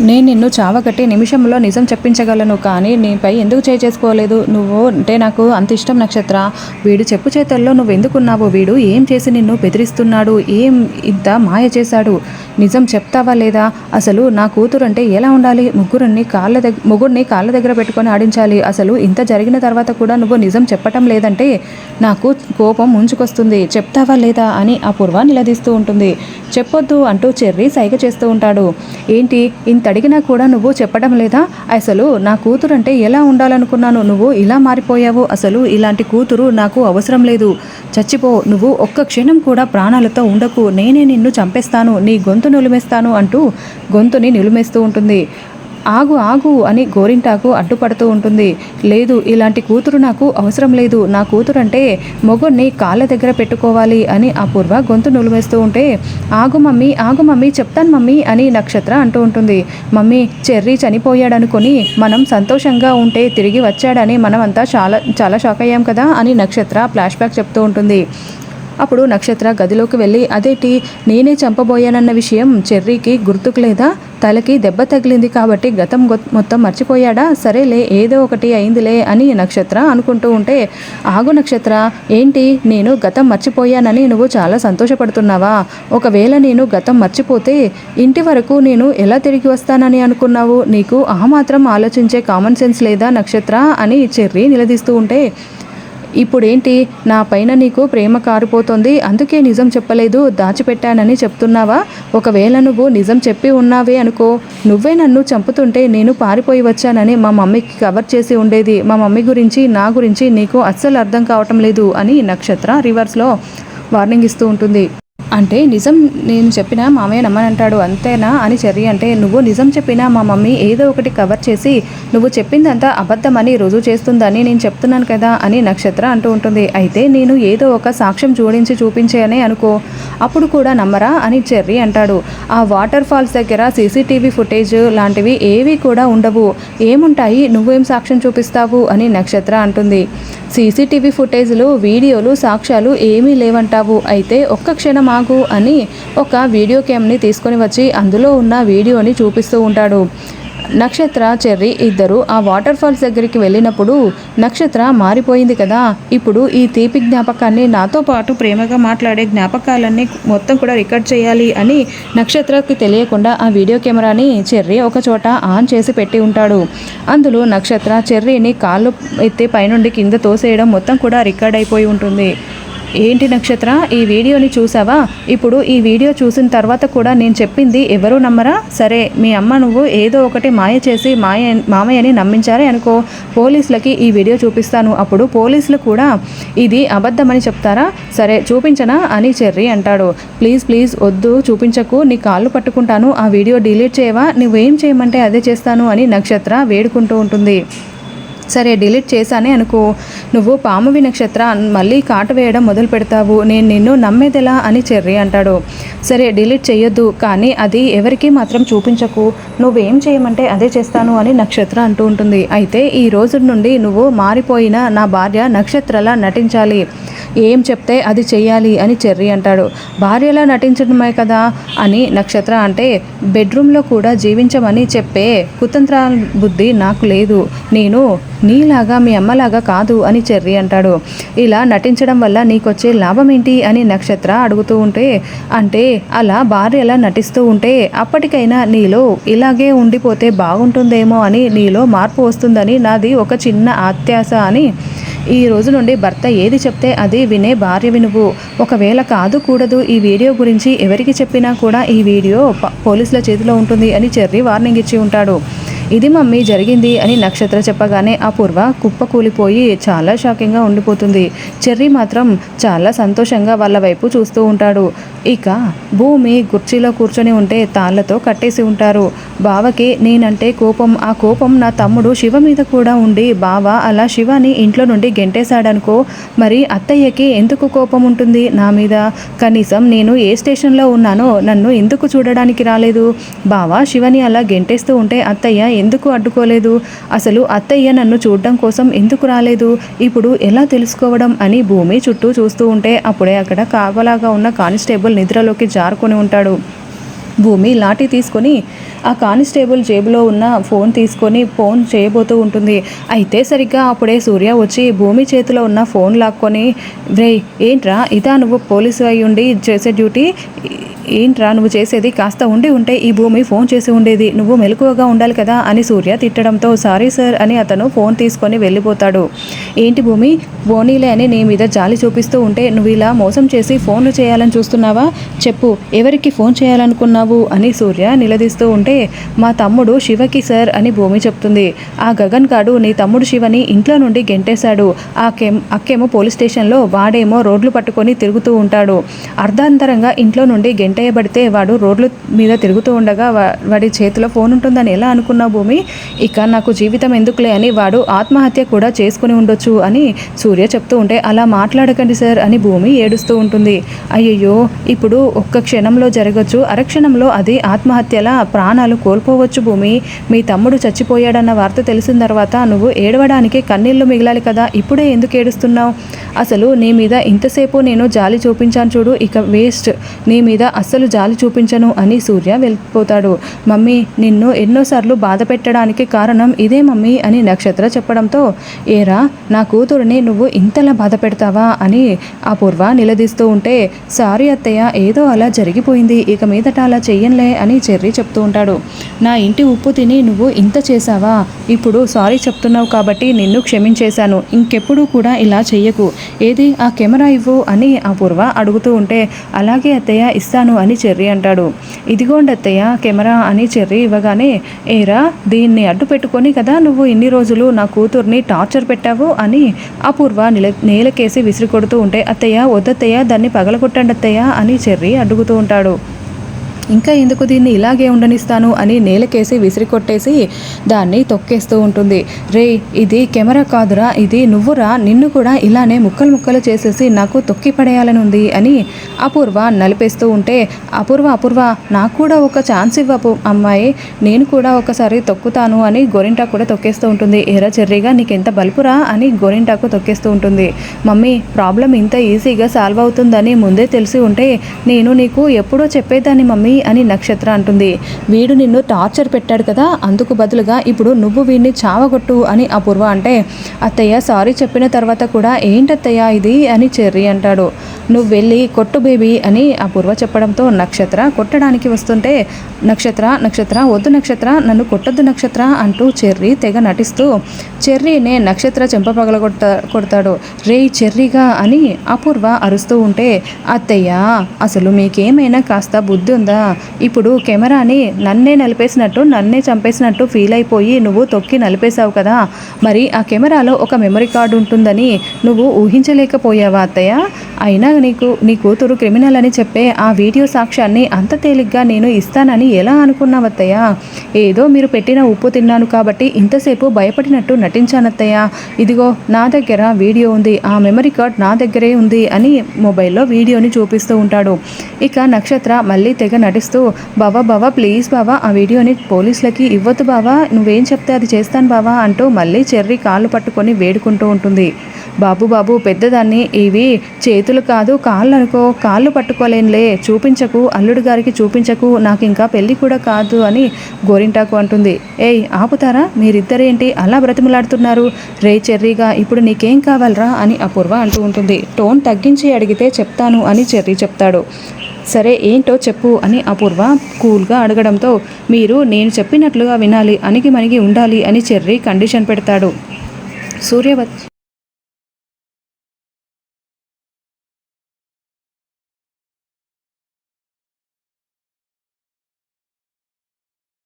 నేను నిన్ను చావగట్టి నిమిషంలో నిజం చెప్పించగలను కానీ నీపై ఎందుకు చేయి చేసుకోలేదు? నువ్వు అంటే నాకు అంత ఇష్టం నక్షత్ర. వీడు చెప్పు చేతల్లో నువ్వు ఎందుకున్నావు వీడు ఏం చేసి నిన్ను బెదిరిస్తున్నాడు? ఏం ఇంత మాయ చేశాడు? నిజం చెప్తావా లేదా? అసలు నా కూతురు అంటే ఎలా ఉండాలి? ముగ్గురిని కాళ్ళ దగ్గర ముగ్గురిని కాళ్ళ దగ్గర పెట్టుకొని ఆడించాలి. అసలు ఇంత జరిగిన తర్వాత కూడా నువ్వు నిజం చెప్పటం లేదంటే నాకు కోపం ముంచుకొస్తుంది. చెప్తావా లేదా అని అపూర్వ నిలదీస్తూ ఉంటుంది. చెప్పొద్దు అంటూ చెర్రీ సైగ చేస్తూ ఉంటాడు. ఏంటి? ఇంత అడిగినా కూడా నువ్వు చెప్పడం లేదా? అసలు నా కూతురు అంటే ఎలా ఉండాలనుకున్నాను నువ్వు ఇలా మారిపోయావు. అసలు ఇలాంటి కూతురు నాకు అవసరం లేదు. చచ్చిపో నువ్వు ఒక్క క్షణం కూడా ప్రాణాలతో ఉండకు. నేనే నిన్ను చంపేస్తాను నీ గొంతు నులిమేస్తాను అంటూ గొంతుని నిలుమేస్తూ ఉంటుంది. ఆగు ఆగు అని గోరింటాకు అడ్డుపడుతూ ఉంటుంది. లేదు ఇలాంటి కూతురు నాకు అవసరం లేదు. నా కూతురు అంటే మొగుడిని కాళ్ళ దగ్గర పెట్టుకోవాలి అని అపూర్వ గొంతు నులివేస్తూ ఉంటే ఆగు మమ్మీ ఆగు మమ్మీ చెప్తాను మమ్మీ అని నక్షత్ర అంటూ ఉంటుంది. మమ్మీ చెర్రీ చనిపోయాడనుకొని మనం సంతోషంగా ఉంటే తిరిగి వచ్చాడని మనం అంతా చాలా చాలా షాక్ అయ్యాం కదా అని నక్షత్ర ఫ్లాష్ బ్యాక్ చెప్తూ ఉంటుంది. అప్పుడు నక్షత్ర గదిలోకి వెళ్ళి అదేటి నేనే చంపబోయానన్న విషయం చెర్రీకి గుర్తుకు లేదా తలకి దెబ్బ తగిలింది కాబట్టి గతం మొత్తం మర్చిపోయాడా? సరేలే ఏదో ఒకటి అయిందిలే అని నక్షత్ర అనుకుంటూ ఉంటే ఆగు నక్షత్ర ఏంటి? నేను గతం మర్చిపోయానని నువ్వు చాలా సంతోషపడుతున్నావా? ఒకవేళ నేను గతం మర్చిపోతే ఇంటి వరకు నేను ఎలా తిరిగి వస్తానని అనుకున్నావు? నీకు ఆ మాత్రం ఆలోచించే కామన్ సెన్స్ లేదా నక్షత్ర? అని చెర్రీ నిలదీస్తూ ఉంటే ఇప్పుడేంటి? నా పైన నీకు ప్రేమ కారిపోతుంది. అందుకే నిజం చెప్పలేదు. దాచిపెట్టానని చెప్తున్నావా? ఒకవేళ నువ్వు నిజం చెప్పి ఉన్నావే అనుకో. నువ్వే నన్ను చంపుతుంటే నేను పారిపోయి వచ్చానని మా మమ్మీకి కవర్ చేసి ఉండేది. మా మమ్మీ గురించి నా గురించి నీకు అస్సలు అర్థం కావటం లేదు అని నక్షత్ర రివర్స్లో వార్నింగ్ ఇస్తూ ఉంటుంది. అంటే నిజం నేను చెప్పినా మామయ్య నమ్మని అంటాడు అంతేనా అని చెర్రి అంటే నువ్వు నిజం చెప్పినా మా మమ్మీ ఏదో ఒకటి కవర్ చేసి నువ్వు చెప్పిందంతా అబద్ధమని రుజువు చేస్తుందని నేను చెప్తున్నాను కదా అని నక్షత్ర అంటూ ఉంటుంది. అయితే నేను ఏదో ఒక సాక్ష్యం జోడించి చూపించేయనే అనుకో. అప్పుడు కూడా నమ్మరా అని చెర్రి అంటాడు. ఆ వాటర్ ఫాల్స్ దగ్గర సీసీటీవీ ఫుటేజ్ లాంటివి ఏవి కూడా ఉండవు. ఏముంటాయి? నువ్వేం సాక్ష్యం చూపిస్తావు? అని నక్షత్ర అంటుంది. సీసీటీవీ ఫుటేజ్లు వీడియోలు సాక్ష్యాలు ఏమీ లేవంటావు. అయితే ఒక్క క్షణం ఆగు అని ఒక వీడియో క్యామ్ని తీసుకొని వచ్చి అందులో ఉన్న వీడియోని చూపిస్తూ ఉంటాడు. నక్షత్ర చెర్రి ఇద్దరు ఆ వాటర్ ఫాల్స్ దగ్గరికి వెళ్ళినప్పుడు నక్షత్ర మారిపోయింది కదా ఇప్పుడు ఈ తీపి జ్ఞాపకాన్ని నాతో పాటు ప్రేమగా మాట్లాడే జ్ఞాపకాలన్నీ మొత్తం కూడా రికార్డ్ చేయాలి అని నక్షత్రకి తెలియకుండా ఆ వీడియో కెమెరాని చెర్రి ఒక చోట ఆన్ చేసి పెట్టి ఉంటాడు. అందులో నక్షత్ర చెర్రీని కాళ్ళు ఎత్తి పైనుండి కింద తోసేయడం మొత్తం కూడా రికార్డ్ అయిపోయి ఉంటుంది. ఏంటి నక్షత్ర? ఈ వీడియోని చూసావా? ఇప్పుడు ఈ వీడియో చూసిన తర్వాత కూడా నేను చెప్పింది ఎవరు నమ్మరా? సరే మీ అమ్మ నువ్వు ఏదో ఒకటి మాయ చేసి మాయ మామయ్యని నమ్మించారే అనుకో పోలీసులకి ఈ వీడియో చూపిస్తాను. అప్పుడు పోలీసులు కూడా ఇది అబద్ధమని చెప్తారా? సరే చూపించనా? అని చెర్రీ అంటాడు. ప్లీజ్ ప్లీజ్ వద్దు చూపించకు నీ కాళ్ళు పట్టుకుంటాను ఆ వీడియో డిలీట్ చేయవా? నువ్వేం చేయమంటే అదే చేస్తాను అని నక్షత్ర వేడుకుంటూ ఉంటుంది. సరే డిలీట్ చేశానే అనుకో. నువ్వు పామువి నక్షత్ర మళ్ళీ కాటు వేయడం మొదలు పెడతావు. నేను నిన్ను నమ్మేదెలా అని చెర్రి అంటాడు. సరే డిలీట్ చేయొద్దు కానీ అది ఎవరికీ మాత్రం చూపించకు. నువ్వేం చేయమంటే అదే చేస్తాను అని నక్షత్ర అంటూ ఉంటుంది. అయితే ఈ రోజు నుండి నువ్వు మారిపోయిన నా భార్య నక్షత్రలా నటించాలి. ఏం చెప్తే అది చెయ్యాలి అని చెర్రి అంటాడు. భార్యలా నటించడమే కదా అని నక్షత్ర అంటే బెడ్రూమ్లో కూడా జీవించమని చెప్పే కుతంత్ర బుద్ధి నాకు లేదు. నేను నీలాగా మీ అమ్మలాగా కాదు అని చెర్రి అంటాడు. ఇలా నటించడం వల్ల నీకొచ్చే లాభం ఏంటి అని నక్షత్ర అడుగుతూ ఉంటే అంటే అలా భార్యలా నటిస్తూ ఉంటే అప్పటికైనా నీలో ఇలాగే ఉండిపోతే బాగుంటుందేమో అని నీలో మార్పు వస్తుందని నాది ఒక చిన్న అత్యాశ అని ఈ రోజు నుండి భర్త ఏది చెప్తే అది వినే భార్య వినువు ఒకవేళ కాదు కూడదు ఈ వీడియో గురించి ఎవరికి చెప్పినా కూడా ఈ వీడియో పోలీసుల చేతిలో ఉంటుంది అని చెర్రీ వార్నింగ్ ఇచ్చి ఉంటాడు. ఇది మమ్మీ జరిగింది అని నక్షత్ర చెప్పగానే అపూర్వ కుప్ప కూలిపోయి చాలా షాకింగ్గా ఉండిపోతుంది. చెర్రీ మాత్రం చాలా సంతోషంగా వాళ్ళ వైపు చూస్తూ ఉంటాడు. ఇక భూమి కుర్చీలో కూర్చొని ఉంటే తాళ్ళతో కట్టేసి ఉంటారు. బావకి నేనంటే కోపం ఆ కోపం నా తమ్ముడు శివ మీద కూడా ఉండి బావ అలా శివాని ఇంట్లో నుండి గెంటేశాడనుకో మరి అత్తయ్యకి ఎందుకు కోపం ఉంటుంది నా మీద? కనీసం నేను ఏ స్టేషన్లో ఉన్నానో నన్ను ఎందుకు చూడడానికి రాలేదు? బావ శివని అలా గెంటేస్తూ ఉంటే అత్తయ్య ఎందుకు అడ్డుకోలేదు? అసలు అత్తయ్య నన్ను చూడడం కోసం ఎందుకు రాలేదు? ఇప్పుడు ఎలా తెలుసుకోవడం అని భూమి చుట్టూ చూస్తూ ఉంటే అప్పుడే అక్కడ కావలాగా ఉన్న కానిస్టేబుల్ నిద్రలోకి జారుకొని ఉంటాడు. భూమి లాఠీ తీసుకొని ఆ కానిస్టేబుల్ జేబులో ఉన్న ఫోన్ తీసుకొని ఫోన్ చేయబోతూ ఉంటుంది. అయితే సరిగ్గా అప్పుడే సూర్య వచ్చి భూమి చేతిలో ఉన్న ఫోన్ లాక్కొని రే ఏంట్రా? ఇదా నువ్వు పోలీసు అయి ఉండి చేసే డ్యూటీ? ఏంట్రా? నువ్వు చేసేది కాస్త ఉండి ఉంటే ఈ భూమి ఫోన్ చేసి ఉండేది. నువ్వు మెలకువగా ఉండాలి కదా? అని సూర్య తిట్టడంతో సారీ సార్ అని అతను ఫోన్ తీసుకొని వెళ్ళిపోతాడు. ఏంటి భూమి? బోనీలే అని నీ మీద జాలి చూపిస్తూ ఉంటే నువ్వు ఇలా మోసం చేసి ఫోన్లు చేయాలని చూస్తున్నావా? చెప్పు ఎవరికి ఫోన్ చేయాలనుకున్నావు? అని సూర్య నిలదీస్తూ ఉంటే మా తమ్ముడు శివకి సార్ అని భూమి చెప్తుంది. ఆ గగన్ గాడు నీ తమ్ముడు శివని ఇంట్లో నుండి గెంటేశాడు. ఆ కెమ్ అక్కేమో పోలీస్ స్టేషన్లో వాడేమో రోడ్లు పట్టుకొని తిరుగుతూ ఉంటాడు. అర్ధాంతరంగా ఇంట్లో నుండి గెంటేయబడితే వాడు రోడ్ల మీద తిరుగుతూ ఉండగా వాడి చేతిలో ఫోన్ ఉంటుందని ఎలా అనుకున్నావు భూమి? ఇక నాకు జీవితం ఎందుకులే అని వాడు ఆత్మహత్య కూడా చేసుకుని ఉండొచ్చు అని సూర్య చెప్తూ ఉంటే అలా మాట్లాడకండి సార్ అని భూమి ఏడుస్తూ ఉంటుంది. అయ్యయ్యో ఇప్పుడు ఒక్క క్షణంలో జరగచ్చు. అరక్షణంలో అది ఆత్మహత్యల ప్రాణాలు కోల్పోవచ్చు భూమి. మీ తమ్ముడు చచ్చిపోయాడన్న వార్త తెలిసిన తర్వాత నువ్వు ఏడవడానికి కన్నీళ్ళు మిగిలాలి కదా ఇప్పుడే ఎందుకు ఏడుస్తున్నావు? అసలు నీ మీద ఇంతసేపు నేను జాలి చూపించాను చూడు ఇక వేస్ట్. నీ మీద అస్సలు జాలి చూపించను అని సూర్య వెళ్ళిపోతాడు. మమ్మీ నిన్ను ఎన్నోసార్లు బాధ పెట్టడానికి కారణం ఇదే మమ్మీ అని నక్షత్ర చెప్పడంతో ఏరా నా కూతురిని నువ్వు ఇంతలా బాధ పెడతావా అని అపూర్వ నిలదీస్తూ ఉంటే సారీ అత్తయ్య ఏదో అలా జరిగిపోయింది ఇక మీదట అలా చెయ్యంలే అని చెర్రీ చెప్తూ ఉంటాడు. నా ఇంటి ఉప్పు తిని నువ్వు ఇంత చేసావా ఇప్పుడు సారీ చెప్తున్నావు కాబట్టి నిన్ను క్షమించేశాను. ఇంకెప్పుడు కూడా ఇలా చెయ్యకు. ఏది? ఆ కెమెరా ఇవ్వు అని అపూర్వ అడుగుతూ ఉంటే అలాగే అత్తయ్య ఇస్తాను అని చెర్రీ అంటాడు. ఇదిగోండి అత్తయ్య కెమెరా అని చెర్రీ ఇవ్వగానే ఏరా దీన్ని అడ్డు పెట్టుకొని కదా నువ్వు ఇన్ని రోజులు నా కూతుర్ని టార్చర్ పెట్టావు అని అపూర్వ నిల నేలకేసి విసిరి కొడుతూ ఉంటే అత్తయ్య వద్దత్తయ్య దాన్ని పగలగొట్టండి అత్తయ్య అని చెర్రీ అడుగుతూ ఉంటాడు. ఇంకా ఎందుకు దీన్ని ఇలాగే ఉండనిస్తాను అని నేలకేసి విసిరి కొట్టేసి దాన్ని తొక్కేస్తూ ఉంటుంది. రే ఇది కెమెరా కాదురా ఇది నువ్వురా నిన్ను కూడా ఇలానే ముక్కలు ముక్కలు చేసేసి నాకు తొక్కి పడేయాలని ఉంది అని అపూర్వ నలిపేస్తూ ఉంటే అపూర్వ అపూర్వ నాకు కూడా ఒక ఛాన్స్ ఇవ్వపు అమ్మాయి నేను కూడా ఒకసారి తొక్కుతాను అని గోరింటా కూడా తొక్కేస్తూ ఉంటుంది. ఎరా చెర్రీగా నీకు ఎంత బలుపురా అని గోరింటాకు తొక్కేస్తూ ఉంటుంది. మమ్మీ ప్రాబ్లం ఇంత ఈజీగా సాల్వ్ అవుతుందని ముందే తెలిసి ఉంటే నేను నీకు ఎప్పుడో చెప్పేదాన్ని మమ్మీ అని నక్షత్ర అంటుంది. వీడు నిన్ను టార్చర్ పెట్టాడు కదా అందుకు బదులుగా ఇప్పుడు నువ్వు వీడిని చావగొట్టు అని అపూర్వ అంటే అత్తయ్య సారీ చెప్పిన తర్వాత కూడా ఏంటత్తయ్య ఇది? అని చెర్రీ అంటాడు. నువ్వు వెళ్ళి కొట్టు బేబీ అని అపూర్వ చెప్పడంతో నక్షత్ర కొట్టడానికి వస్తుంటే నక్షత్ర నక్షత్ర వద్దు నక్షత్ర నన్ను కొట్టద్దు నక్షత్ర అంటూ చెర్రీ తెగ నటిస్తూ చెర్రీనే నక్షత్ర చెంప పగల కొడతా కొడతాడు. రే చెర్రీగా అని అపూర్వ అరుస్తూ ఉంటే అత్తయ్య అసలు మీకేమైనా కాస్త బుద్ధి ఉందా? ఇప్పుడు కెమెరాని నన్నే నలిపేసినట్టు నన్నే చంపేసినట్టు ఫీల్ అయిపోయి నువ్వు తొక్కి నలిపేశావు కదా. మరి ఆ కెమెరాలో ఒక మెమరీ కార్డు ఉంటుందని నువ్వు ఊహించలేకపోయావా అత్తయ్య? అయినా నీకు నీ కూతురు క్రిమినల్ అని చెప్పే ఆ వీడియో సాక్ష్యాన్ని అంత తేలిగ్గా నేను ఇస్తానని ఎలా అనుకున్నావత్తయ్యా ఏదో మీరు పెట్టిన ఉప్పు తిన్నాను కాబట్టి ఇంతసేపు భయపడినట్టు నటించానత్తయ్యా ఇదిగో నా దగ్గర వీడియో ఉంది. ఆ మెమరీ కార్డ్ నా దగ్గరే ఉంది అని మొబైల్లో వీడియోని చూపిస్తూ ఉంటాడు. ఇక నక్షత్ర మళ్ళీ తెగ నటిస్తూ బావా బావా ప్లీజ్ బావా ఆ వీడియోని పోలీసులకి ఇవ్వద్దు బావా నువ్వేం చెప్తే అది చేస్తాను బావా అంటూ మళ్ళీ చెర్రీ కాళ్ళు పట్టుకొని వేడుకుంటూ ఉంటుంది. బాబు బాబు పెద్దదాన్ని ఇవి చేతులు కాదు కాళ్ళు అనుకో కాళ్ళు పట్టుకోలేనులే చూపించకు అల్లుడు గారికి చూపించకు నాకు ఇంకా పెళ్ళి కూడా కాదు అని గోరింటాకు అంటుంది. ఏయ్ ఆపుతారా? మీరిద్దరేంటి అలా బ్రతిమలాడుతున్నారు? రే చెర్రీగా ఇప్పుడు నీకేం కావాలరా? అని అపూర్వ అంటూ ఉంటుంది. టోన్ తగ్గించి అడిగితే చెప్తాను అని చెర్రీ చెప్తాడు. సరే ఏంటో చెప్పు అని అపూర్వ కూల్గా అడగడంతో మీరు నేను చెప్పినట్లుగా వినాలి అణిగి మణిగి ఉండాలి అని చెర్రీ కండిషన్ పెడతాడు. సూర్యవత్